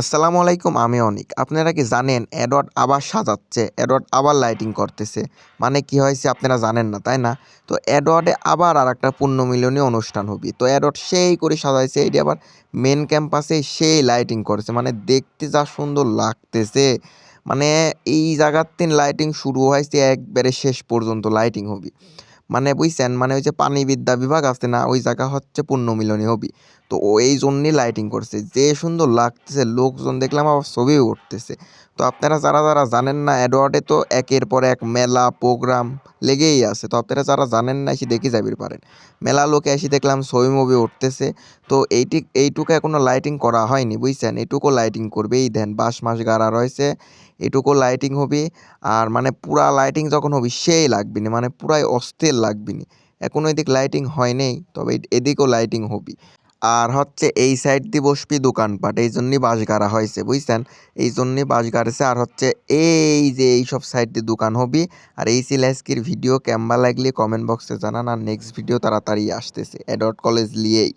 আসসালামু আলাইকুম, আমি অনিক। আপনারা কি জানেন অ্যাডওয়ার্ড আবার সাজাচ্ছে? অ্যাডওয়ার্ড আবার লাইটিং করতেছে। মানে কি হয়েছে আপনারা জানেন না, তাই না? তো অ্যাডওয়ার্ডে আবার আর একটা পুণ্যমিলনী অনুষ্ঠান হবে। তো অ্যাডওয়ার্ড সেই করে সাজাইছে, এটি আবার মেন ক্যাম্পাসে সেই লাইটিং করেছে। মানে দেখতে যা সুন্দর লাগতেছে। মানে এই জায়গার তিন লাইটিং শুরু হয়েছে, একবারে শেষ পর্যন্ত লাইটিং হবে। মানে বুঝছেন মানে ওই যে পানিবিদ্যা বিভাগ আছে না, ওই জায়গা হচ্ছে পূর্ণমিলনী হবি। তো ও এই জন্যই লাইটিং করছে, যে সুন্দর লাগতেছে, লোকজন দেখলাম আবার ছবিও উঠতেছে। তো আপনারা যারা যারা জানেন না অ্যাডওয়ার্ডে তো একের পর এক মেলা প্রোগ্রাম লেগেই আছে। তো আপনারা যারা জানেন না, এসে দেখে যাবির পারেন। মেলা লোকে এসে দেখলাম ছবি মুভি উঠতেছে। তো এইটি, এইটুকু এখনও লাইটিং করা হয়নি, বুঝছেন? এটুকু লাইটিং করবে। এই দেন, বাঁশ মাস গাড়া রয়েছে। এটুকু লাইটিং হবে। আর মানে পুরা লাইটিং যখন হবে, সেই লাগবে না। মানে পুরাই অস্থির লাগবে না। এখনও এদিক লাইটিং হয় নেই, তবে এদিকেও লাইটিং হবে আর হচ্ছে এই সাইড দিয়ে বসবি দোকানপাট, এই জন্যই বাস গাড়া হয়েছে, বুঝছেন? এই জন্যই বাস গাড়েছে, আর হচ্ছে এই যে এই সব সাইড দিয়ে দোকান হবি, আর এই ছিল আজকের ভিডিও ক্যাম্বা লাগলে কমেন্ট বক্সে জানান, আর নেক্সট ভিডিও তাড়াতাড়ি আসতেছে এডট কলেজ লিয়েই